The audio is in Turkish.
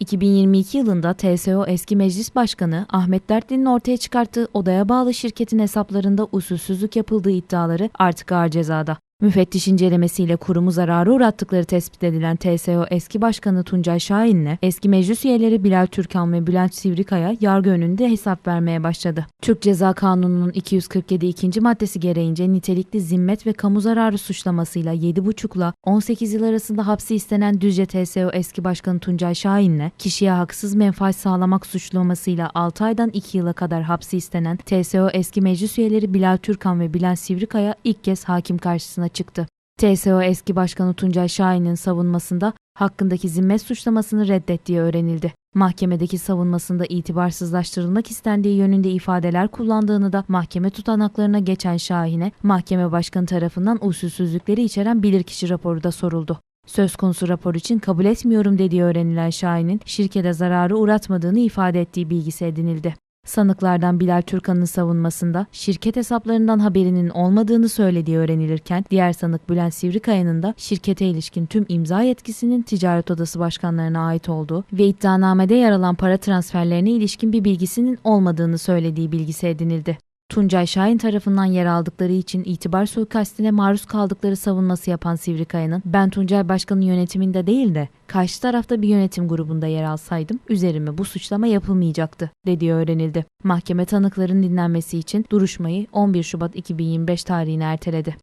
2022 yılında TSO eski meclis başkanı Ahmet Dertli'nin ortaya çıkarttığı odaya bağlı şirketin hesaplarında usulsüzlük yapıldığı iddiaları artık ağır cezada. Müfettiş incelemesiyle kurumu zararı uğrattıkları tespit edilen TSO eski başkanı Tuncay Şahin'le eski meclis üyeleri Bilal Türkan ve Bülent Sivrikaya yargı önünde hesap vermeye başladı. Türk Ceza Kanunu'nun 247 ikinci maddesi gereğince nitelikli zimmet ve kamu zararı suçlamasıyla 7,5 ile 18 yıl arasında hapsi istenen Düzce TSO eski başkanı Tuncay Şahin'le kişiye haksız menfaat sağlamak suçlamasıyla 6 aydan 2 yıla kadar hapsi istenen TSO eski meclis üyeleri Bilal Türkan ve Bülent Sivrikaya ilk kez hakim karşısına çıktı. TSO eski başkanı Tuncay Şahin'in savunmasında hakkındaki zimmet suçlamasını reddettiği öğrenildi. Mahkemedeki savunmasında itibarsızlaştırılmak istendiği yönünde ifadeler kullandığını da mahkeme tutanaklarına geçen Şahin'e mahkeme başkanı tarafından usulsüzlükleri içeren bilirkişi raporu da soruldu. Söz konusu rapor için kabul etmiyorum dediği öğrenilen Şahin'in şirkete zararı uğratmadığını ifade ettiği bilgisi edinildi. Sanıklardan Bilal Türkan'ın savunmasında şirket hesaplarından haberinin olmadığını söylediği öğrenilirken diğer sanık Bülent Sivrikaya'nın da şirkete ilişkin tüm imza yetkisinin ticaret odası başkanlarına ait olduğu ve iddianamede yer alan para transferlerine ilişkin bir bilgisinin olmadığını söylediği bilgisi edinildi. Tuncay Şahin tarafından yer aldıkları için itibar suikastine maruz kaldıkları savunması yapan Sivrikaya'nın ben Tuncay Başkan'ın yönetiminde değil de karşı tarafta bir yönetim grubunda yer alsaydım üzerime bu suçlama yapılmayacaktı dediği öğrenildi. Mahkeme tanıkların dinlenmesi için duruşmayı 11 Şubat 2025 tarihine erteledi.